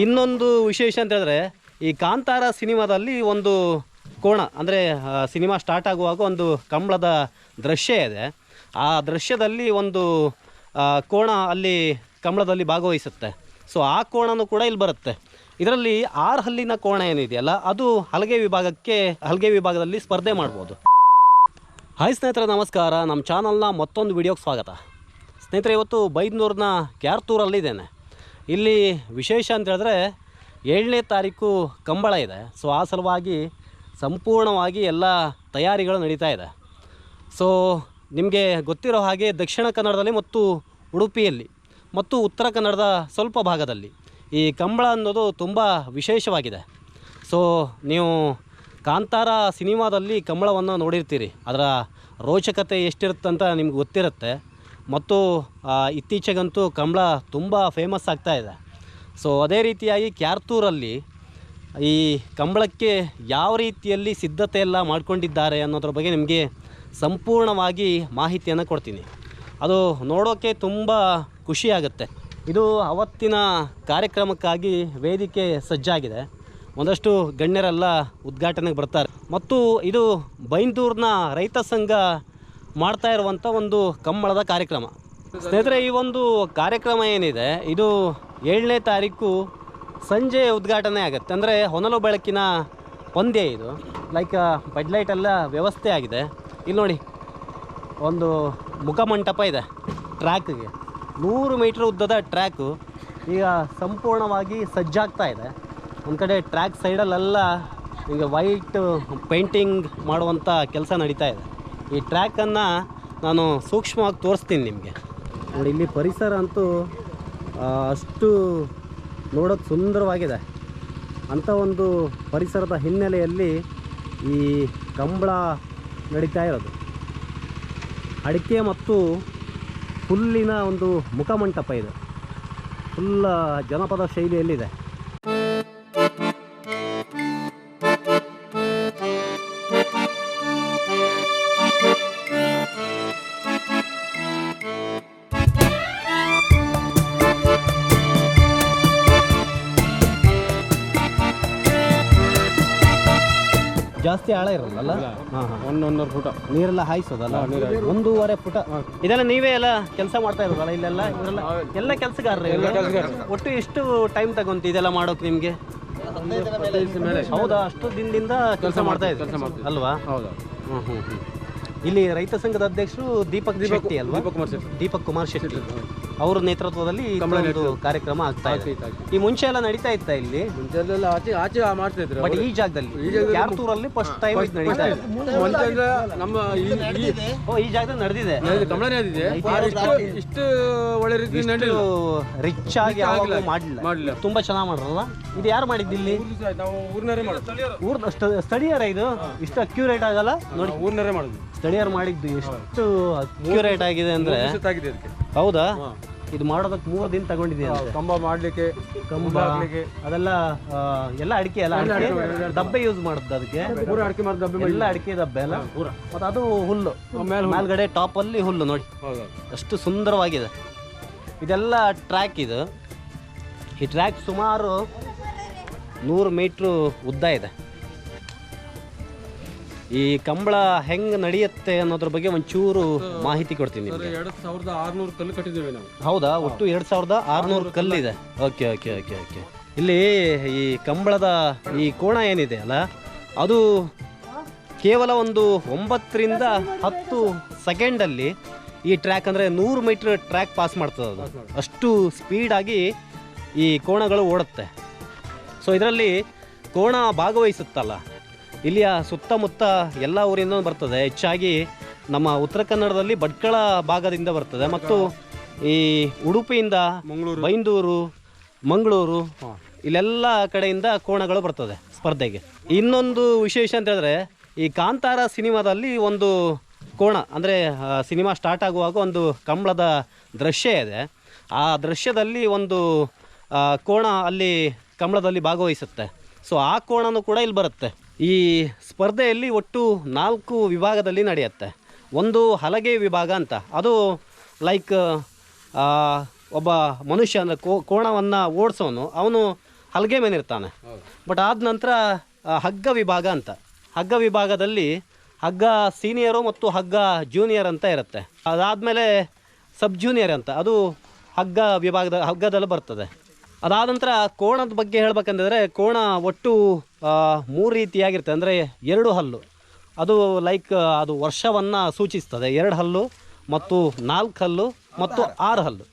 ಇನ್ನೊಂದು ವಿಶೇಷ ಅಂತ ಹೇಳಿದ್ರೆ, ಈ ಕಾಂತಾರ ಸಿನಿಮಾದಲ್ಲಿ ಒಂದು ಕೋಣ, ಅಂದರೆ ಸಿನಿಮಾ ಸ್ಟಾರ್ಟ್ ಆಗುವಾಗ ಒಂದು ಕಂಬಳದ ದೃಶ್ಯ ಇದೆ. ಆ ದೃಶ್ಯದಲ್ಲಿ ಒಂದು ಕೋಣ ಅಲ್ಲಿ ಕಂಬಳದಲ್ಲಿ ಭಾಗವಹಿಸುತ್ತೆ. ಸೊ ಆ ಕೋಣನೂ ಕೂಡ ಇಲ್ಲಿ ಬರುತ್ತೆ. ಇದರಲ್ಲಿ ಆರ್ ಹಲ್ಲಿನ ಕೋಣ ಏನಿದೆಯಲ್ಲ ಅದು ಹಲಗೆ ವಿಭಾಗಕ್ಕೆ, ಹಲಗೆ ವಿಭಾಗದಲ್ಲಿ ಸ್ಪರ್ಧೆ ಮಾಡ್ಬೋದು. ಹಾಯ್ ಸ್ನೇಹಿತರೆ, ನಮಸ್ಕಾರ. ನಮ್ಮ ಚಾನಲ್ನ ಮತ್ತೊಂದು ವಿಡಿಯೋಗೆ ಸ್ವಾಗತ. ಸ್ನೇಹಿತರೆ, ಇವತ್ತು ಬೈದ್ನೂರಿನ ಕ್ಯಾರ್ತೂರಲ್ಲಿದ್ದೇನೆ. ಇಲ್ಲಿ ವಿಶೇಷ ಅಂತ ಹೇಳಿದ್ರೆ ಏಳನೇ ತಾರೀಕು ಕಂಬಳ ಇದೆ. ಸೊ ಆ ಸಲುವಾಗಿ ಸಂಪೂರ್ಣವಾಗಿ ಎಲ್ಲ ತಯಾರಿಗಳು ನಡೀತಾ ಇದೆ. ಸೊ ನಿಮಗೆ ಗೊತ್ತಿರೋ ಹಾಗೆ ದಕ್ಷಿಣ ಕನ್ನಡದಲ್ಲಿ ಮತ್ತು ಉಡುಪಿಯಲ್ಲಿ ಮತ್ತು ಉತ್ತರ ಕನ್ನಡದ ಸ್ವಲ್ಪ ಭಾಗದಲ್ಲಿ ಈ ಕಂಬಳ ಅನ್ನೋದು ತುಂಬ ವಿಶೇಷವಾಗಿದೆ. ಸೊ ನೀವು ಕಾಂತಾರ ಸಿನಿಮಾದಲ್ಲಿ ಕಂಬಳವನ್ನು ನೋಡಿರ್ತೀರಿ. ಅದರ ರೋಚಕತೆ ಎಷ್ಟಿರುತ್ತಂತ ನಿಮ್ಗೆ ಗೊತ್ತಿರುತ್ತೆ. ಮತ್ತು ಇತ್ತೀಚೆಗಂತೂ ಕಂಬಳ ತುಂಬ ಫೇಮಸ್ ಆಗ್ತಾ ಇದೆ. ಸೊ ಅದೇ ರೀತಿಯಾಗಿ ಕ್ಯಾರ್ತೂರಲ್ಲಿ ಈ ಕಂಬಳಕ್ಕೆ ಯಾವ ರೀತಿಯಲ್ಲಿ ಸಿದ್ಧತೆ ಎಲ್ಲ ಮಾಡಿಕೊಂಡಿದ್ದಾರೆ ಅನ್ನೋದ್ರ ಬಗ್ಗೆ ನಿಮಗೆ ಸಂಪೂರ್ಣವಾಗಿ ಮಾಹಿತಿಯನ್ನು ಕೊಡ್ತೀನಿ. ಅದು ನೋಡೋಕ್ಕೆ ತುಂಬ ಖುಷಿಯಾಗುತ್ತೆ ಇದು ಅವತ್ತಿನ ಕಾರ್ಯಕ್ರಮಕ್ಕಾಗಿ ವೇದಿಕೆ ಸಜ್ಜಾಗಿದೆ. ಒಂದಷ್ಟು ಗಣ್ಯರೆಲ್ಲ ಉದ್ಘಾಟನೆಗೆ ಬರ್ತಾರೆ. ಮತ್ತು ಇದು ಬೈಂದೂರಿನ ರೈತ ಸಂಘ ಮಾಡ್ತಾ ಇರುವಂಥ ಒಂದು ಕಮ್ಮಳದ ಕಾರ್ಯಕ್ರಮ. ಸ್ನೇಹಿತರೆ, ಈ ಒಂದು ಕಾರ್ಯಕ್ರಮ ಏನಿದೆ, ಇದು ಏಳನೇ ತಾರೀಕು ಸಂಜೆ ಉದ್ಘಾಟನೆ ಆಗುತ್ತೆ. ಅಂದರೆ ಹೊನಲು ಬೆಳಕಿನ ಪಂದ್ಯ ಇದು. ಲೈಕ್ ಬೆಡ್ಲೈಟ್ ಎಲ್ಲ ವ್ಯವಸ್ಥೆ ಆಗಿದೆ. ಇಲ್ಲಿ ನೋಡಿ, ಒಂದು ಮುಖಮಂಟಪ ಇದೆ ಟ್ರ್ಯಾಕ್ಗೆ. ನೂರು ಮೀಟ್ರ್ ಉದ್ದದ ಟ್ರ್ಯಾಕು ಈಗ ಸಂಪೂರ್ಣವಾಗಿ ಸಜ್ಜಾಗ್ತಾ ಇದೆ. ಒಂದು ಕಡೆ ಟ್ರ್ಯಾಕ್ ಸೈಡಲ್ಲೆಲ್ಲ ಈಗ ವೈಟ್ ಪೇಂಟಿಂಗ್ ಮಾಡುವಂಥ ಕೆಲಸ ನಡೀತಾ ಇದೆ. ಈ ಟ್ರ್ಯಾಕನ್ನು ನಾನು ಸೂಕ್ಷ್ಮವಾಗಿ ತೋರಿಸ್ತೀನಿ ನಿಮಗೆ. ನೋಡಿ, ಇಲ್ಲಿ ಪರಿಸರ ಅಂತೂ ಅಷ್ಟು ನೋಡೋಕ್ಕೆ ಸುಂದರವಾಗಿದೆ. ಅಂಥ ಒಂದು ಪರಿಸರದ ಹಿನ್ನೆಲೆಯಲ್ಲಿ ಈ ಕಂಬಳ ನಡೀತಾ ಇರೋದು. ಅಡಿಕೆ ಮತ್ತು ಹುಲ್ಲಿನ ಒಂದು ಮುಖಮಂಟಪ ಇದೆ. ಫುಲ್ಲ ಜನಪದ ಶೈಲಿಯಲ್ಲಿದೆ. ಜಾಸ್ತಿ ಆಳ ಇರಲ್ಲ ಹಾಂ ಹಾಂ. ಫುಟ. ನೀರೆಲ್ಲ ಹಾಯಿಸೋದಲ್ಲ? ಒಂದೂವರೆ ಪುಟ ಇದೆಲ್ಲ ನೀವೇ ಎಲ್ಲ ಕೆಲಸ ಮಾಡ್ತಾ ಇರೋದಲ್ಲ ಇಲ್ಲೆಲ್ಲ? ಇವರೆಲ್ಲ ಎಲ್ಲ ಕೆಲಸಗಾರರು ಒಟ್ಟು ಎಷ್ಟು ಟೈಮ್ ತಗೊಂತ ಇದೆಲ್ಲ ಮಾಡೋಕೆ ನಿಮಗೆ? ಹೌದಾ? ಅಷ್ಟು ದಿನದಿಂದ ಕೆಲಸ ಮಾಡ್ತಾ ಇದ್ದೀವಿ ಅಲ್ವಾ? ಹೌದು. ಹ್ಞೂ ಹ್ಞೂ ಹ್ಞೂ ಇಲ್ಲಿ ರೈತ ಸಂಘದ ಅಧ್ಯಕ್ಷರು ದೀಪಕ್ ಶೆಟ್ಟಿ ಅಲ್ವಾ? ದೀಪಕ್ ಕುಮಾರ್ ಶೆಟ್ಟಿ. ಅವರ ನೇತೃತ್ವದಲ್ಲಿ ಈ ಒಂದು ಕಾರ್ಯಕ್ರಮ ಆಗ್ತಾ ಇದೆ. ಈ ಮುಂಚೆ ಎಲ್ಲ ನಡೀತಾ ಇತ್ತ ಇಲ್ಲಿ? ಮುಂಚೆಲ್ಲ ಆಚೆ ಆಚೆ ಮಾಡ್ತಾ ಇದ್ರು ಬಟ್ ಈ ಜಾಗದಲ್ಲಿ ಯಾರ್ತೂರಲ್ಲಿ ಫಸ್ಟ್ ಟೈಮ್ ನಡೀತಾ ಇದೆ? ಮುಂಚೆ ಅಂದ್ರೆ ನಮ್ಮ ಈ ಈ- ಓ ಈ ಜಾಗದಲ್ಲಿ ನಡೆದಿದೆ? ಆದ್ರೆ ಇಷ್ಟು ಇಷ್ಟು ಒಳ್ಳೆ ರೀತಿ ನಡೆದು ರಿಚ್ ಆಗಿ ಯಾವಾಗಲೂ ಮಾಡಲಿಲ್ಲ. ಮಾಡಲಿಲ್ಲ. ತುಂಬಾ ಚೆನ್ನಾಗಿ ಮಾಡ್ರಲ್ಲ? ಇದು ಯಾರು ಮಾಡಿದ್ದು ಇಲ್ಲಿ? ನಾವು ಊರ್ನರೇ ಮಾಡೋದು ಊರ್ ಸ್ಥಳೀಯರ ಇದು? ಇಷ್ಟು ಅಕ್ಯುರೇಟ್ ಆಗಲ್ಲ? ನೋಡಿ. ನಾವು ಊರ್ನರೇ ಮಾಡೋದು ಸ್ಥಳೀಯರು ಮಾಡಿದ್ದು ಎಷ್ಟು ಅಕ್ಯುರೇಟ್ ಆಗಿದೆ ಅಂದ್ರೆ? ಸುತ್ತಾಗಿದೆ ಅದಕ್ಕೆ. ಹೌದಾ? ಇದು ಮಾಡೋದಕ್ಕೆ ಮೂರು ದಿನ ತಗೊಂಡಿದ್ದೀನಿ. ಕಂಬ ಮಾಡ್ಲಿಕ್ಕೆ ಕಂಬ ಹಾಕ್ಲಿಕ್ಕೆ. ಅದೆಲ್ಲ ಆ, ಎಲ್ಲ ಅಡಿಕೆ ಅಲ್ಲ ಅಡಿಕೆ ಡಬ್ಬೆ ಯೂಸ್ ಮಾಡುತ್ತೆ ಅದಕ್ಕೆ. ಪೂರ ಅಡಿಕೆ ಮರದ ಡಬ್ಬೆ ಎಲ್ಲ ಅಡಿಕೆ ಡಬ್ಬೆ ಅಲ್ಲ ಮತ್ತೆ ಅದು ಹುಲ್ಲು. ಮೇಲೆ ಮೇಲ್ಗಡೆ ಟಾಪ್ ಅಲ್ಲಿ ಹುಲ್ಲು ನೋಡಿ. ಅಷ್ಟು ಸುಂದರವಾಗಿದೆ. ಇದೆಲ್ಲ ಟ್ರ್ಯಾಕ್ ಇದು. ಈ ಟ್ರ್ಯಾಕ್ ಸುಮಾರು ನೂರು ಮೀಟ್ರ್ ಉದ್ದ ಇದೆ. ಈ ಕಂಬಳ ಹೆಂಗ್ ನಡೆಯುತ್ತೆ ಅನ್ನೋದ್ರ ಬಗ್ಗೆ ಒಂಚೂರು ಮಾಹಿತಿ ಕೊಡ್ತೀನಿ ನಿಮ್ಗೆ. ಎರಡು ಸಾವಿರದ ಆರ್ನೂರು ಕಲ್ಲು ಕಟ್ಟಿದ್ದೇವೆ ನಾವು. ಹೌದಾ? ಒಟ್ಟು ಎರಡ್ ಸಾವಿರದ ಆರ್ನೂರು ಕಲ್ಲಿದೆ. Okay okay okay okay. ಇಲ್ಲಿ ಈ ಕಂಬಳದ ಈ ಕೋಣ ಏನಿದೆ ಅಲ್ಲ ಅದು ಕೇವಲ ಒಂದು ಒಂಬತ್ತರಿಂದ ಹತ್ತು ಸೆಕೆಂಡಲ್ಲಿ ಈ ಟ್ರ್ಯಾಕ್ ಅಂದರೆ ನೂರು ಮೀಟರ್ ಟ್ರ್ಯಾಕ್ ಪಾಸ್ ಮಾಡ್ತದೆ ಅದು. ಅಷ್ಟು ಸ್ಪೀಡಾಗಿ ಈ ಕೋಣಗಳು ಓಡುತ್ತೆ. ಸೊ ಇದರಲ್ಲಿ ಕೋಣ ಭಾಗವಹಿಸುತ್ತಲ್ಲ ಇಲ್ಲಿಯ ಸುತ್ತಮುತ್ತ ಎಲ್ಲ ಊರಿಂದ ಬರ್ತದೆ. ಹೆಚ್ಚಾಗಿ ನಮ್ಮ ಉತ್ತರ ಕನ್ನಡದಲ್ಲಿ ಭಟ್ಕಳ ಭಾಗದಿಂದ ಬರ್ತದೆ. ಮತ್ತು ಈ ಉಡುಪಿಯಿಂದ ಮಂಗಳೂರು. ಬೈಂದೂರು ಮಂಗಳೂರು ಇಲ್ಲೆಲ್ಲ ಕಡೆಯಿಂದ ಕೋಣಗಳು ಬರ್ತದೆ ಸ್ಪರ್ಧೆಗೆ. ಇನ್ನೊಂದು ವಿಶೇಷ ಅಂತ ಹೇಳಿದ್ರೆ ಈ ಕಾಂತಾರ ಸಿನಿಮಾದಲ್ಲಿ ಒಂದು ಕೋಣ ಅಂದರೆ ಸಿನಿಮಾ ಸ್ಟಾರ್ಟ್ ಆಗುವಾಗ ಒಂದು ಕಂಬಳದ ದೃಶ್ಯ ಇದೆ. ಆ ದೃಶ್ಯದಲ್ಲಿ ಒಂದು ಕೋಣ ಅಲ್ಲಿ ಕಂಬಳದಲ್ಲಿ ಭಾಗವಹಿಸುತ್ತೆ. ಸೊ ಆ ಕೋಣನೂ ಕೂಡ ಇಲ್ಲಿ ಬರುತ್ತೆ. ಈ ಸ್ಪರ್ಧೆಯಲ್ಲಿ ಒಟ್ಟು ನಾಲ್ಕು ವಿಭಾಗದಲ್ಲಿ ನಡೆಯುತ್ತೆ. ಒಂದು ಹಲಗೆ ವಿಭಾಗ ಅಂತ. ಅದು ಲೈಕ್ ಒಬ್ಬ ಮನುಷ್ಯ ಅಂದರೆ ಕೋ, ಕೋಣವನ್ನು ಓಡಿಸೋನು, ಅವನು ಹಲಗೆ ಮೇನಿರ್ತಾನೆ ಬಟ್ ಆದ ನಂತರ ಹಗ್ಗ ವಿಭಾಗ ಅಂತ. ಹಗ್ಗ ವಿಭಾಗದಲ್ಲಿ ಹಗ್ಗ ಸೀನಿಯರು ಮತ್ತು ಹಗ್ಗ ಜೂನಿಯರ್ ಅಂತ ಇರುತ್ತೆ. ಅದಾದಮೇಲೆ ಸಬ್ ಜೂನಿಯರ್ ಅಂತ. ಅದು ಹಗ್ಗ ವಿಭಾಗದ, ಹಗ್ಗದಲ್ಲಿ ಬರ್ತದೆ. ಅದಾದ ನಂತರ ಕೋಣದ ಬಗ್ಗೆ ಹೇಳ್ಬೇಕಂತಂದರೆ ಕೋಣ ಒಟ್ಟು ಮೂರು ರೀತಿಯಾಗಿರ್ತದೆ ಅಂದರೆ ಎರಡು ಹಲ್ಲು. ಅದು ಲೈಕ್ ಅದು ವರ್ಷವನ್ನು ಸೂಚಿಸ್ತದೆ. ಎರಡು ಹಲ್ಲು ಮತ್ತು ನಾಲ್ಕು ಹಲ್ಲು ಮತ್ತು ಆರು ಹಲ್ಲು.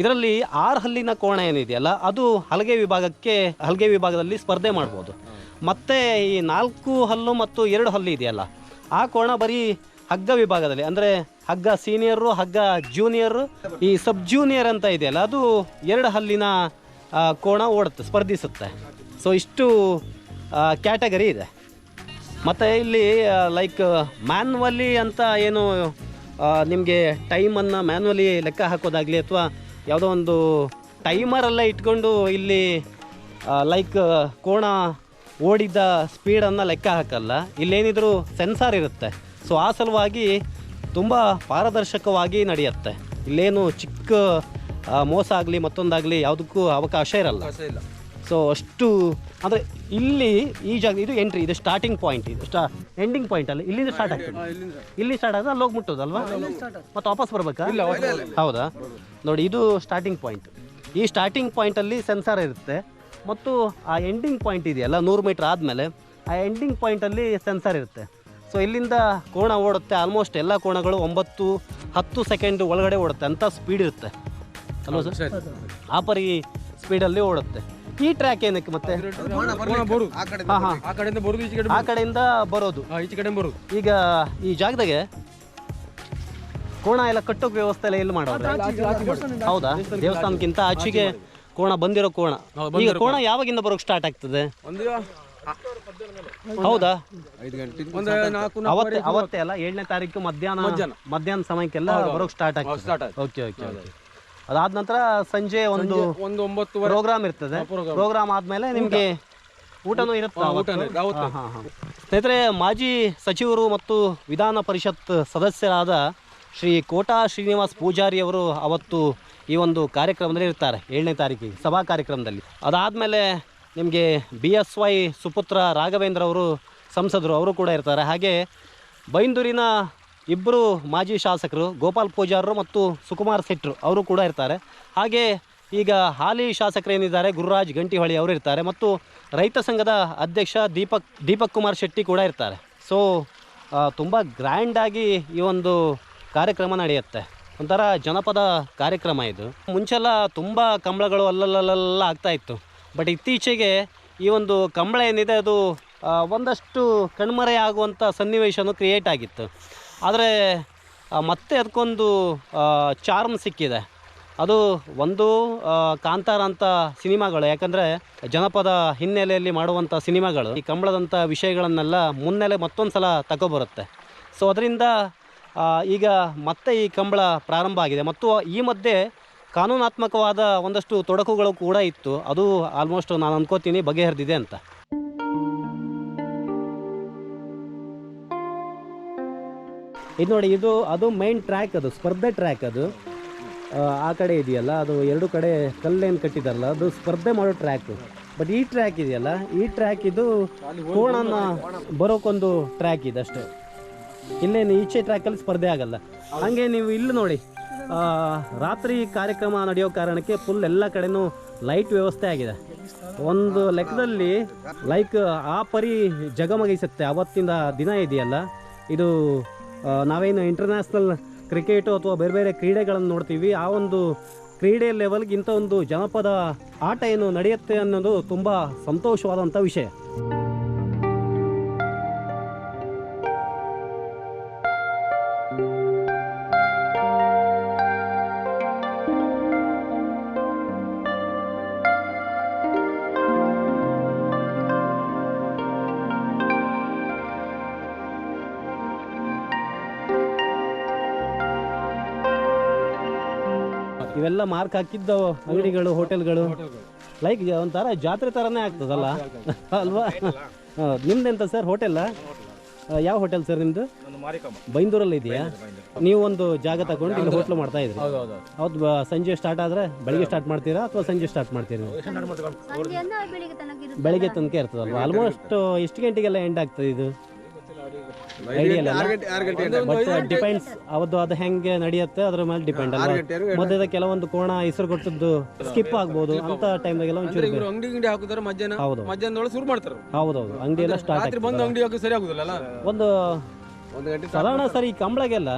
ಇದರಲ್ಲಿ ಆರು ಹಲ್ಲಿನ ಕೋಣ ಏನಿದೆಯಲ್ಲ, ಅದು ಹಲಗೆ ವಿಭಾಗಕ್ಕೆ, ಹಲಗೆ ವಿಭಾಗದಲ್ಲಿ ಸ್ಪರ್ಧೆ ಮಾಡ್ಬೋದು. ಮತ್ತು ಈ ನಾಲ್ಕು ಹಲ್ಲು ಮತ್ತು ಎರಡು ಹಲ್ಲು ಇದೆಯಲ್ಲ, ಆ ಕೋಣ ಬರೀ ಹಗ್ಗ ವಿಭಾಗದಲ್ಲಿ, ಅಂದರೆ ಹಗ್ಗ ಸೀನಿಯರು ಹಗ್ಗ ಜೂನಿಯರು ಈ ಸಬ್ ಜೂನಿಯರ್ ಅಂತ ಇದೆಯಲ್ಲ, ಅದು ಎರಡು ಹಲ್ಲಿನ ಕೋಣ ಓಡುತ್ತೆ, ಸ್ಪರ್ಧಿಸುತ್ತೆ. ಸೊ ಇಷ್ಟು ಕ್ಯಾಟಗರಿ ಇದೆ. ಮತ್ತು ಇಲ್ಲಿ ಲೈಕ್ ಮ್ಯಾನ್ವಲಿ ಅಂತ ಏನು ನಿಮಗೆ ಟೈಮನ್ನು ಮ್ಯಾನ್ವಲಿ ಲೆಕ್ಕ ಹಾಕೋದಾಗಲಿ ಅಥವಾ ಯಾವುದೋ ಒಂದು ಟೈಮರೆಲ್ಲ ಇಟ್ಕೊಂಡು ಇಲ್ಲಿ ಲೈಕ್ ಕೋಣ ಓಡಿದ ಸ್ಪೀಡನ್ನು ಲೆಕ್ಕ ಹಾಕಲ್ಲ. ಇಲ್ಲೇನಿದ್ರು ಸೆನ್ಸಾರ್ ಇರುತ್ತೆ. ಸೊ ಆ ಸಲುವಾಗಿ ತುಂಬ ಪಾರದರ್ಶಕವಾಗಿ ನಡೆಯುತ್ತೆ. ಇಲ್ಲೇನು ಚಿಕ್ಕ ಮೋಸ ಆಗಲಿ ಮತ್ತೊಂದಾಗಲಿ ಯಾವುದಕ್ಕೂ ಅವಕಾಶ ಇರಲ್ಲ. ಇಲ್ಲ. ಸೊ ಅಷ್ಟು ಅಂದರೆ ಇಲ್ಲಿ ಈ ಜಾಗ ಇದು ಎಂಟ್ರಿ ಇದು ಸ್ಟಾರ್ಟಿಂಗ್ ಪಾಯಿಂಟ್ ಇದು ಸ್ಟಾ ಎಂಡಿಂಗ್ ಪಾಯಿಂಟ್ ಅಲ್ಲಿ ಇಲ್ಲಿಂದ ಸ್ಟಾರ್ಟ್ ಆಗ್ತದೆ. ಇಲ್ಲಿ ಸ್ಟಾರ್ಟ್ ಆದರೆ ಅಲ್ಲಿ ಹೋಗಿ ಮುಟ್ಟೋದಲ್ವಾ ಮತ್ತೆ ವಾಪಸ್ ಬರ್ಬೇಕಾ? ಹೌದಾ? ನೋಡಿ ಇದು ಸ್ಟಾರ್ಟಿಂಗ್ ಪಾಯಿಂಟ್ ಈ ಸ್ಟಾರ್ಟಿಂಗ್ ಪಾಯಿಂಟಲ್ಲಿ ಸೆನ್ಸಾರ್ ಇರುತ್ತೆ. ಮತ್ತು ಆ ಎಂಡಿಂಗ್ ಪಾಯಿಂಟ್ ಇದೆಯಲ್ಲ ನೂರು ಮೀಟ್ರ್ ಆದಮೇಲೆ ಆ ಎಂಡಿಂಗ್ ಪಾಯಿಂಟಲ್ಲಿ ಸೆನ್ಸಾರ್ ಇರುತ್ತೆ. ಸೊ ಇಲ್ಲಿಂದ ಕೋಣ ಓಡುತ್ತೆ. ಆಲ್ಮೋಸ್ಟ್ ಎಲ್ಲ ಕೋಣಗಳು ಒಂಬತ್ತು ಹತ್ತು ಸೆಕೆಂಡ್ ಒಳಗಡೆ ಓಡುತ್ತೆ. ಅಂತ ಸ್ಪೀಡ್ ಇರುತ್ತೆ. ಅಲ್ವಾ ಸರ್? ಆ ಪರಿ ಸ್ಪೀಡಲ್ಲಿ ಓಡುತ್ತೆ. ಈ ಟ್ರ್ಯಾಕ್ ಏನಕ್ಕೆ ಮತ್ತೆ? ಹಾಂ ಹಾಂ. ಆ ಕಡೆಯಿಂದ ಬರುದು ಈಚೆ ಕಡೆ ಆ ಕಡೆಯಿಂದ ಬರೋದು. ಹಾ, ಈಚೆ ಕಡೆ ಬರುದು. ಈಗ ಈ ಜಾಗದಾಗೆ ಕೋಣ ಎಲ್ಲ ಕಟ್ಟೋಕ್ ವ್ಯವಸ್ಥೆ ಎಲ್ಲ ಎಲ್ಲಿ ಮಾಡೋದು. ಹೌದಾ? ದೇವಸ್ಥಾನಕ್ಕಿಂತ ಆಚೆಗೆ ಕೋಣ ಬಂದಿರೋ ಕೋಣ. ಈಗ ಕೋಣ ಯಾವಾಗಿಂದ ಬರೋಕ್ ಸ್ಟಾರ್ಟ್ ಆಗ್ತದೆ? ಒಂದು ಹೌದಾ? ಒಂದು ನಾಲ್ಕು ಅವತ್ತೇ ಅವತ್ತೇ ಅಲ್ಲ ಏಳನೇ ತಾರೀಕು ಮಧ್ಯಾಹ್ನ ಮಧ್ಯಾಹ್ನ. ಸಮಯಕ್ಕೆಲ್ಲ ಬರೋಕ್ ಸ್ಟಾರ್ಟ್ ಆಗ್ತದೆ. ಸ್ಟಾರ್ಟ್ ಆಯ್ತು ಓಕೆ ಓಕೆ ಓಕೆ. ಅದಾದ ನಂತರ ಸಂಜೆ ಒಂದು ಒಂದು ಒಂಬತ್ತು ಪ್ರೋಗ್ರಾಮ್ ಇರ್ತದೆ. ಪ್ರೋಗ್ರಾಮ್ ಆದ್ಮೇಲೆ ನಿಮ್ಗೆ ಊಟನೂ ಇರುತ್ತೆ. ಸ್ನೇಹಿತರೆ ಮಾಜಿ ಸಚಿವರು ಮತ್ತು ವಿಧಾನ ಪರಿಷತ್ ಸದಸ್ಯರಾದ ಶ್ರೀ ಕೋಟಾ ಶ್ರೀನಿವಾಸ್ ಪೂಜಾರಿ ಅವರು ಅವತ್ತು ಈ ಒಂದು ಕಾರ್ಯಕ್ರಮದಲ್ಲಿ ಇರ್ತಾರೆ ಏಳನೇ ತಾರೀಕಿಗೆ ಸಭಾ ಕಾರ್ಯಕ್ರಮದಲ್ಲಿ. ಅದಾದಮೇಲೆ ನಿಮಗೆ ಬಿ ಎಸ್ ವೈ ಸುಪುತ್ರ ರಾಘವೇಂದ್ರ ಅವರು ಸಂಸದರು ಅವರು ಕೂಡ ಇರ್ತಾರೆ. ಹಾಗೆ ಬೈಂದೂರಿನ ಇಬ್ಬರು ಮಾಜಿ ಶಾಸಕರು ಗೋಪಾಲ್ ಪೂಜಾರರು ಮತ್ತು ಸುಕುಮಾರ್ ಸೆಟ್ರು ಅವರು ಕೂಡ ಇರ್ತಾರೆ. ಹಾಗೆ ಈಗ ಹಾಲಿ ಶಾಸಕರೇನಿದ್ದಾರೆ ಗುರುರಾಜ್ ಗಂಟಿಹೊಳಿ ಅವರು ಇರ್ತಾರೆ ಮತ್ತು ರೈತ ಸಂಘದ ಅಧ್ಯಕ್ಷ ದೀಪಕ್ ದೀಪಕ್ ಕುಮಾರ್ ಶೆಟ್ಟಿ ಕೂಡ ಇರ್ತಾರೆ. ಸೊ ತುಂಬ ಗ್ರ್ಯಾಂಡಾಗಿ ಈ ಒಂದು ಕಾರ್ಯಕ್ರಮ ನಡೆಯುತ್ತೆ. ಒಂಥರ ಜನಪದ ಕಾರ್ಯಕ್ರಮ ಇದು. ಮುಂಚೆಲ್ಲ ತುಂಬ ಕಂಬಳಗಳು ಅಲ್ಲಲ್ಲಲ್ಲ ಆಗ್ತಾ ಇತ್ತು. ಬಟ್ ಇತ್ತೀಚೆಗೆ ಈ ಒಂದು ಕಂಬಳ ಏನಿದೆ ಅದು ಒಂದಷ್ಟು ಕಣ್ಮರೆ ಆಗುವಂಥ ಸನ್ನಿವೇಶನೂ ಕ್ರಿಯೇಟ್ ಆಗಿತ್ತು. ಆದರೆ ಮತ್ತೆ ಅದಕ್ಕೊಂದು ಚಾರ್ಮ್ ಸಿಕ್ಕಿದೆ. ಅದು ಒಂದು ಕಾಂತಾರ ಅಂತ ಸಿನಿಮಾಗಳು. ಯಾಕಂದರೆ ಜನಪದ ಹಿನ್ನೆಲೆಯಲ್ಲಿ ಮಾಡುವಂಥ ಸಿನಿಮಾಗಳು. ಈ ಕಂಬಳದಂಥ ವಿಷಯಗಳನ್ನೆಲ್ಲ ಮುನ್ನೆಲೆ ಮತ್ತೊಂದು ಸಲ ತಗೊಬರುತ್ತೆ. ಸೊ ಅದರಿಂದ ಈಗ ಮತ್ತೆ ಈ ಕಂಬಳ ಪ್ರಾರಂಭ ಆಗಿದೆ. ಮತ್ತು ಈ ಮಧ್ಯೆ ಕಾನೂನಾತ್ಮಕವಾದ ಒಂದಷ್ಟು ತೊಡಕುಗಳು ಕೂಡ ಇತ್ತು. ಅದು ಆಲ್ಮೋಸ್ಟ್ ನಾನು ಅನ್ಕೋತೀನಿ ಬಗೆಹರಿದಿದೆ ಅಂತ. ಇದು ನೋಡಿ ಇದು ಅದು ಮೈನ್ ಟ್ರ್ಯಾಕ್ ಅದು ಸ್ಪರ್ಧೆ ಟ್ರ್ಯಾಕ್ ಅದು. ಆ, ಕಡೆ ಇದೆಯಲ್ಲ ಅದು ಎರಡು ಕಡೆ ಕಲ್ಲೇನು ಕಟ್ಟಿದಾರಲ್ಲ ಅದು ಸ್ಪರ್ಧೆ ಮಾಡೋ ಟ್ರ್ಯಾಕ್ ಬಟ್ ಈ ಟ್ರ್ಯಾಕ್ ಇದೆಯಲ್ಲ ಈ ಟ್ರ್ಯಾಕ್ ಇದು ಕೋಣನ ಬರೋಕ್ಕೊಂದು ಟ್ರ್ಯಾಕ್ ಇದೆ ಅಷ್ಟೇ. ಇಲ್ಲೇನು ಈಚೆ ಟ್ರ್ಯಾಕಲ್ಲಿ ಸ್ಪರ್ಧೆ ಆಗಲ್ಲ. ಹಾಗೆ ನೀವು ಇಲ್ಲಿ ನೋಡಿ ರಾತ್ರಿ ಕಾರ್ಯಕ್ರಮ ನಡೆಯೋ ಕಾರಣಕ್ಕೆ ಫುಲ್ ಎಲ್ಲ ಕಡೆನೂ ಲೈಟ್ ವ್ಯವಸ್ಥೆ ಆಗಿದೆ. ಒಂದು ಲೆಕ್ಕದಲ್ಲಿ ಲೈಕ್ ಆ ಪರಿ ಜಗಮಗಿಸುತ್ತೆ ಅವತ್ತಿಂದ ದಿನ ಇದೆಯಲ್ಲ ಇದು ನಾವೇನು ಇಂಟರ್ನ್ಯಾಷನಲ್ ಕ್ರಿಕೆಟು ಅಥವಾ ಬೇರೆ ಬೇರೆ ಕ್ರೀಡೆಗಳನ್ನು ನೋಡ್ತೀವಿ, ಆ ಒಂದು ಕ್ರೀಡೆ ಲೆವೆಲ್ಗೆ ಇಂಥ ಒಂದು ಜನಪದ ಆಟ ಏನು ನಡೆಯುತ್ತೆ ಅನ್ನೋದು ತುಂಬ ಸಂತೋಷವಾದಂಥ ವಿಷಯ. ಇವೆಲ್ಲ ಮಾರ್ಕ್ ಹಾಕಿದ್ದ ಅಂಗಡಿಗಳು ಹೋಟೆಲ್ಗಳು. ಲೈಕ್ ಒಂಥರ ಜಾತ್ರೆ ಥರನೇ ಆಗ್ತದಲ್ಲ? ಅಲ್ವಾ? ಹಾಂ ಎಂತ ಸರ್ ಹೋಟೆಲ್ಲ ಯಾವ ಹೋಟೆಲ್ ಸರ್ ನಿಮ್ಮದು ಬೈಂದೂರಲ್ಲಿ ಇದೆಯಾ? ನೀವು ಒಂದು ಜಾಗ ತಗೊಂಡು ಇಲ್ಲಿ ಹೋಟ್ಲು ಮಾಡ್ತಾ ಇದ್ರಿ. ಹೌದು ಸಂಜೆ ಸ್ಟಾರ್ಟ್ ಆದರೆ ಬೆಳಿಗ್ಗೆ ಸ್ಟಾರ್ಟ್ ಮಾಡ್ತೀರಾ ಅಥವಾ ಸಂಜೆ ಸ್ಟಾರ್ಟ್ ಮಾಡ್ತೀರಾ ನೀವು? ಸಂಜೆಯಿಂದ ಬೆಳಿಗ್ಗೆ ತನಕ ಇರುತ್ತೆ ಬೆಳಿಗ್ಗೆ ತನಕ ಇರ್ತದಲ್ವಾ? ಆಲ್ಮೋಸ್ಟ್ ಎಷ್ಟು ಗಂಟೆಗೆಲ್ಲ ಎಂಡ್ ಆಗ್ತದೆ ಇದು. ಬಟ್ ಡಿಪೆಂಡ್ಸ್ ಅವತ್ತು ಅದು ಹೆಂಗೆ ನಡೆಯುತ್ತೆ ಅದ್ರ ಮೇಲೆ ಡಿಪೆಂಡ್ ಅಲ್ಲ ಮಧ್ಯದ ಕೆಲವೊಂದು ಕೋಣ ಹೆಸರು ಕೊಟ್ಟದ್ದು ಸ್ಕಿಪ್ ಆಗ್ಬೋದು ಅಂತ ಟೈಮ್ದಾಗೆಲ್ಲ ಒಂಚೂರು ಇವರು ಅಂಗಡಿ ಗಿಂಡಿ ಹಾಕಿದಾರೆ ಮಧ್ಯಾಹ್ನ ಹೌದು. ಮಧ್ಯಾಹ್ನದೊಳಗೆ ಶುರು ಮಾಡ್ತಾರೆ ಹೌದೌದು ಅಂಗಡಿ ಎಲ್ಲ ಸ್ಟಾರ್ಟ್ ರಾತ್ರಿ ಬಂದು ಅಂಗಡಿ ಹಾಕಿ ಸರಿ ಆಗುದಿಲ್ಲ ಒಂದು ಸಾಧಾರಣ ಸರಿ ಈ ಕಂಬಳಗೆಲ್ಲ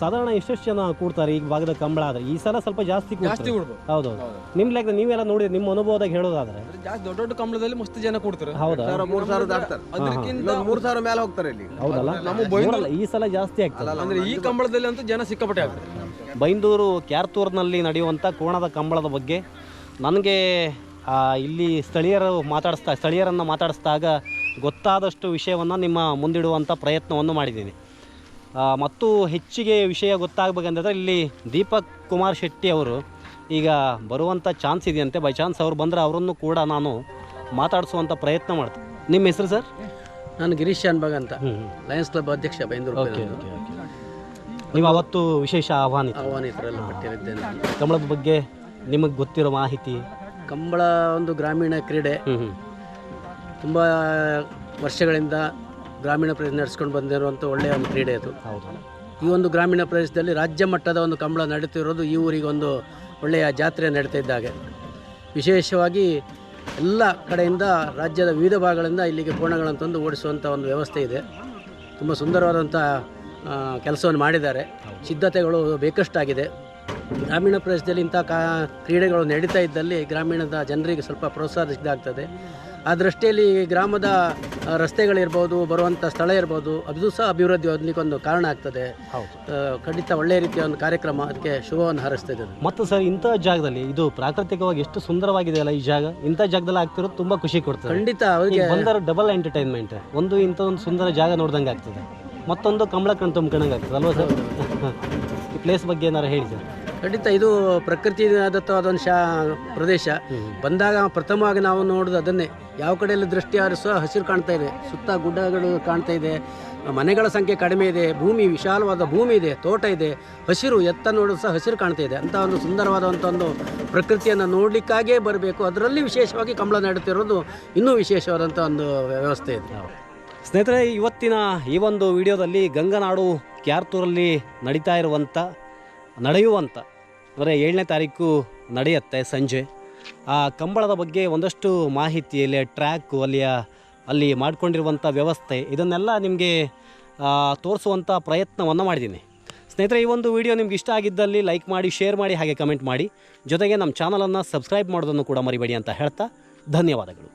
ಸಾಧಾರಣ ಎಷ್ಟೆಷ್ಟು ಜನ ಕೂಡ್ತಾರೆ? ಈಗ ಭಾಗದ ಕಂಬಳ ಆದ್ರೆ ಈ ಸಲ ಸ್ವಲ್ಪ ಜಾಸ್ತಿ ಜಾಸ್ತಿ. ಕೊಡ್ಬೋದು. ಹೌದೌದು. ನಿಮ್ ಲೆಕ್ಕ ನೀವೆಲ್ಲ ನೋಡಿದ್ರೆ ನಿಮ್ಮ ಅನುಭವದಾಗ ಹೇಳೋದಾದ್ರೆ? ಅಂದ್ರೆ ಜಾಸ್ತಿ ದೊಡ್ಡ ದೊಡ್ಡ ಕಂಬಳದಲ್ಲಿ ಮಸ್ತ್ ಜನ ಕೊಡ್ತಾರೆ. ಹೌದಾ? ಮೂರ್ ಸಾವಿರ ದಾಟ್ತಾರೆ ಅದಕ್ಕಿಂತ ಮೂರ್ ಸಾವಿರ ಮೇಲೆ ಹೋಗ್ತಾರೆ ಇಲ್ಲಿ. ಹೌದಲ್ಲ? ನೋಡಲ್ಲ, ಈ ಸಲ ಜಾಸ್ತಿ ಆಗ್ತದೆ. ಅಂದ್ರೆ ಈ ಕಂಬಳದಲ್ಲಿ ಅಂತೂ ಜನ ಸಿಕ್ಕಾಪಟ್ಟೆ ಆಗ್ತಾರೆ. ಬೈಂದೂರು ಕ್ಯಾರ್ತೂರ್ನಲ್ಲಿ ನಡೆಯುವಂಥ ಕೋಣದ ಕಂಬಳದ ಬಗ್ಗೆ ನನಗೆ ಆ, ಇಲ್ಲಿ ಸ್ಥಳೀಯರು ಮಾತಾಡಿಸ್ತಾ ಸ್ಥಳೀಯರನ್ನು ಮಾತಾಡಿಸಿದಾಗ ಗೊತ್ತಾದಷ್ಟು ವಿಷಯವನ್ನು ನಿಮ್ಮ ಮುಂದಿಡುವಂಥ ಪ್ರಯತ್ನವನ್ನು ಮಾಡಿದ್ದೀನಿ. ಮತ್ತು ಹೆಚ್ಚಿಗೆ ವಿಷಯ ಗೊತ್ತಾಗಬೇಕಂದ್ರೆ ಇಲ್ಲಿ ದೀಪಕ್ ಕುಮಾರ್ ಶೆಟ್ಟಿ ಅವರು ಈಗ ಬರುವಂಥ ಚಾನ್ಸ್ ಇದೆಯಂತೆ. ಬೈ ಚಾನ್ಸ್ ಅವ್ರು ಬಂದರೆ ಅವರನ್ನು ಕೂಡ ನಾನು ಮಾತಾಡಿಸುವಂಥ ಪ್ರಯತ್ನ ಮಾಡ್ತೀನಿ. ನಿಮ್ಮ ಹೆಸರು ಸರ್? ನಾನು ಗಿರೀಶ್ ಶಾನ್ಬಾಗ್ ಅಂತ. ಲಯನ್ಸ್ ಕ್ಲಬ್ ಅಧ್ಯಕ್ಷ ಬೈಂದೂರು ನೀವು ಅವತ್ತು ವಿಶೇಷ ಆಹ್ವಾನ ಆಹ್ವಾನಿತರೆಲ್ಲ ಪಟ್ಟಿಯಲ್ಲಿದ್ದೇನೆ. ಕಂಬಳದ ಬಗ್ಗೆ ನಿಮಗೆ ಗೊತ್ತಿರೋ ಮಾಹಿತಿ? ಕಂಬಳ ಒಂದು ಗ್ರಾಮೀಣ ಕ್ರೀಡೆ. ತುಂಬ ವರ್ಷಗಳಿಂದ ಗ್ರಾಮೀಣ ಪ್ರದೇಶ ನಡೆಸ್ಕೊಂಡು ಬಂದಿರುವಂಥ ಒಳ್ಳೆಯ ಒಂದು ಕ್ರೀಡೆ ಅದು. ಹೌದು. ಈ ಒಂದು ಗ್ರಾಮೀಣ ಪ್ರದೇಶದಲ್ಲಿ ರಾಜ್ಯ ಮಟ್ಟದ ಒಂದು ಕಂಬಳ ನಡೀತಿರೋದು ಈ ಊರಿಗೆ ಒಂದು ಒಳ್ಳೆಯ ಜಾತ್ರೆ ನಡೀತಾ ಇದ್ದಾಗೆ. ವಿಶೇಷವಾಗಿ ಎಲ್ಲ ಕಡೆಯಿಂದ ರಾಜ್ಯದ ವಿವಿಧ ಭಾಗಗಳಿಂದ ಇಲ್ಲಿಗೆ ಕೋಣಗಳನ್ನು ತಂದು ಓಡಿಸುವಂಥ ಒಂದು ವ್ಯವಸ್ಥೆ ಇದೆ. ತುಂಬ ಸುಂದರವಾದಂಥ ಕೆಲಸವನ್ನು ಮಾಡಿದ್ದಾರೆ. ಸಿದ್ಧತೆಗಳು ಬೇಕಷ್ಟಾಗಿದೆ. ಗ್ರಾಮೀಣ ಪ್ರದೇಶದಲ್ಲಿ ಇಂಥ ಕಾ ಕ್ರೀಡೆಗಳು ನಡೀತಾ ಇದ್ದಲ್ಲಿ ಗ್ರಾಮೀಣದ ಜನರಿಗೆ ಸ್ವಲ್ಪ ಪ್ರೋತ್ಸಾಹ ಸಿಗ್ದಾಗ್ತದೆ ಆ ದೃಷ್ಟಿಯಲ್ಲಿ ಗ್ರಾಮದ ರಸ್ತೆಗಳಿರ್ಬೋದು ಬರುವಂಥ ಸ್ಥಳ ಇರ್ಬೋದು ಅದು ಸಹ ಅಭಿವೃದ್ಧಿ ಹೊಂದಲಿಕ್ಕೆ ಒಂದು ಕಾರಣ ಆಗ್ತದೆ. ಹೌದು. ಖಂಡಿತ ಒಳ್ಳೆಯ ರೀತಿಯ ಒಂದು ಕಾರ್ಯಕ್ರಮ ಅದಕ್ಕೆ ಶುಭವನ್ನು ಹಾರೈಸ್ತಾ ಇದ್ದೇನೆ. ಮತ್ತು ಸರ್ ಇಂಥ ಜಾಗದಲ್ಲಿ ಇದು ಪ್ರಾಕೃತಿಕವಾಗಿ ಎಷ್ಟು ಸುಂದರವಾಗಿದೆ ಅಲ್ಲ ಈ ಜಾಗ? ಇಂಥ ಜಾಗದಲ್ಲಿ ಆಗ್ತಿರೋದು ತುಂಬ ಖುಷಿ ಕೊಡ್ತದೆ. ಖಂಡಿತ ಅವರಿಗೆ ಬಂದರು ಡಬಲ್ ಎಂಟರ್ಟೈನ್ಮೆಂಟ್ ಒಂದು ಇಂಥ ಒಂದು ಸುಂದರ ಜಾಗ ನೋಡ್ದಂಗೆ ಆಗ್ತದೆ ಮತ್ತೊಂದು ಕಂಬಳ ಕಣ್ ತುಂಬ್ಕೊಂಡಂಗೆ ಆಗ್ತದೆ ಅಲ್ವಾ ಸರ್? ಈ ಪ್ಲೇಸ್ ಬಗ್ಗೆ ಏನಾರು ಹೇಳಿ ಸರ್. ಖಂಡಿತ ಇದು ಪ್ರಕೃತಿ ಒಂದು ಶಾ ಪ್ರದೇಶ. ಬಂದಾಗ ಪ್ರಥಮವಾಗಿ ನಾವು ನೋಡೋದು ಅದನ್ನೇ. ಯಾವ ಕಡೆಯಲ್ಲಿ ದೃಷ್ಟಿ ಆರಿಸೋ ಹಸಿರು ಕಾಣ್ತಾ ಇದೆ. ಸುತ್ತ ಗುಡ್ಡಗಳು ಕಾಣ್ತಾ ಇದೆ. ಮನೆಗಳ ಸಂಖ್ಯೆ ಕಡಿಮೆ ಇದೆ. ಭೂಮಿ ವಿಶಾಲವಾದ ಭೂಮಿ ಇದೆ. ತೋಟ ಇದೆ. ಹಸಿರು ಎತ್ತ ನೋಡೋದು ಸಹ ಹಸಿರು ಕಾಣ್ತಾ ಇದೆ. ಅಂತ ಒಂದು ಸುಂದರವಾದಂಥ ಒಂದು ಪ್ರಕೃತಿಯನ್ನು ನೋಡಲಿಕ್ಕಾಗೇ ಬರಬೇಕು. ಅದರಲ್ಲಿ ವಿಶೇಷವಾಗಿ ಕಂಬಳ ನಡೀತಿರೋದು ಇನ್ನೂ ವಿಶೇಷವಾದಂಥ ಒಂದು ವ್ಯವಸ್ಥೆ ಇದೆ. ಸ್ನೇಹಿತರೆ, ಇವತ್ತಿನ ಈ ಒಂದು ವಿಡಿಯೋದಲ್ಲಿ ಗಂಗನಾಡು ಕ್ಯಾರ್ತೂರಲ್ಲಿ ನಡೀತಾ ಇರುವಂಥ ನಡೆಯುವಂಥ ಅಂದರೆ ಏಳನೇ ತಾರೀಕು ನಡೆಯುತ್ತೆ ಸಂಜೆ. ಆ ಕಂಬಳದ ಬಗ್ಗೆ ಒಂದಷ್ಟು ಮಾಹಿತಿ ಅಲ್ಲಿ ಟ್ರ್ಯಾಕು ಅಲ್ಲಿಯ, ಅಲ್ಲಿ ಮಾಡಿಕೊಂಡಿರುವಂಥ ವ್ಯವಸ್ಥೆ, ಇದನ್ನೆಲ್ಲ ನಿಮಗೆ ತೋರಿಸುವಂಥ ಪ್ರಯತ್ನವನ್ನು ಮಾಡಿದ್ದೀನಿ. ಸ್ನೇಹಿತರೆ, ಈ ಒಂದು ವಿಡಿಯೋ ನಿಮ್ಗೆ ಇಷ್ಟ ಆಗಿದ್ದಲ್ಲಿ ಲೈಕ್ ಮಾಡಿ ಶೇರ್ ಮಾಡಿ, ಹಾಗೆ ಕಮೆಂಟ್ ಮಾಡಿ. ಜೊತೆಗೆ ನಮ್ಮ ಚಾನಲನ್ನು ಸಬ್ಸ್ಕ್ರೈಬ್ ಮಾಡೋದನ್ನು ಕೂಡ ಮರಿಬೇಡಿ ಅಂತ ಹೇಳ್ತಾ ಧನ್ಯವಾದಗಳು.